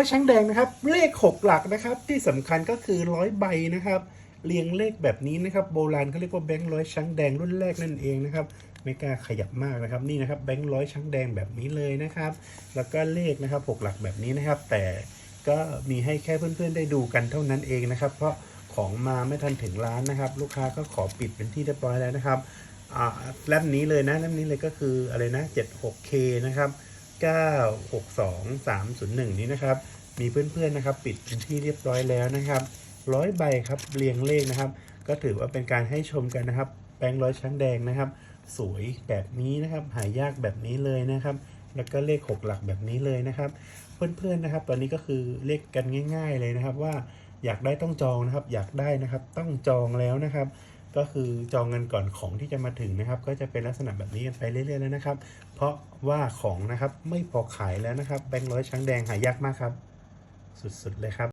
อยช้างแดงนะครับ เลขหกหลักนะครับ ที่สำคัญก็คือร้อยใบนะครับ เรียงเลขแบบนี้นะครับ โบราณเขาเรียกว่าแบงค์ร้อยช้างแดงรุ่นแรกนั่นเองนะครับ ไม่กล้าขยับมากนะครับนี่นะครับแบงค์ร้อยช้างแดงแบบนี้เลยนะครับ แล้วก็เลขนะครับหกหลักแบบนี้นะครับ แต่ก็มีให้แค่เพื่อนๆได้ดูกันเท่านั้นเองนะครับ เพราะของมาไม่ทันถึงร้านนะครับ ลูกค้าก็ขอปิดเป็นที่เรียบร้อยแล้วนะครับอ่าเล่มนี้เลยนะเล่มนี้เลยก็คืออะไรนะ 76K นะครับ 962301 นี้นะครับ มีเพื่อนๆนะครับ ปิดเป็นที่เรียบร้อยแล้วนะครับร้อยใบครับเรียงเลขนะครับ ก็ถือว่าเป็นการให้ชมกันนะครับแบงค์ร้อยช้างแดงนะครับ สวยแบบนี้นะครับ หายากแบบนี้เลยนะครับ แล้วก็เลขหกหลักแบบนี้เลยนะครับ เพื่อนๆนะครับ ตอนนี้ก็คือเลขกันง่าย ๆ เลยนะครับ ว่าอยากได้ต้องจองนะครับ อยากได้นะครับ ต้องจองแล้วนะครับ ก็คือจองเงินก่อนของที่จะมาถึงนะครับ ก็จะเป็นลักษณะแบบนี้กันไปเรื่อยๆแล้วนะครับ เพราะว่าของนะครับไม่พอขายแล้วนะครับแบงค์ร้อยช้างแดงหายากมากครับ สุดๆเลยครับ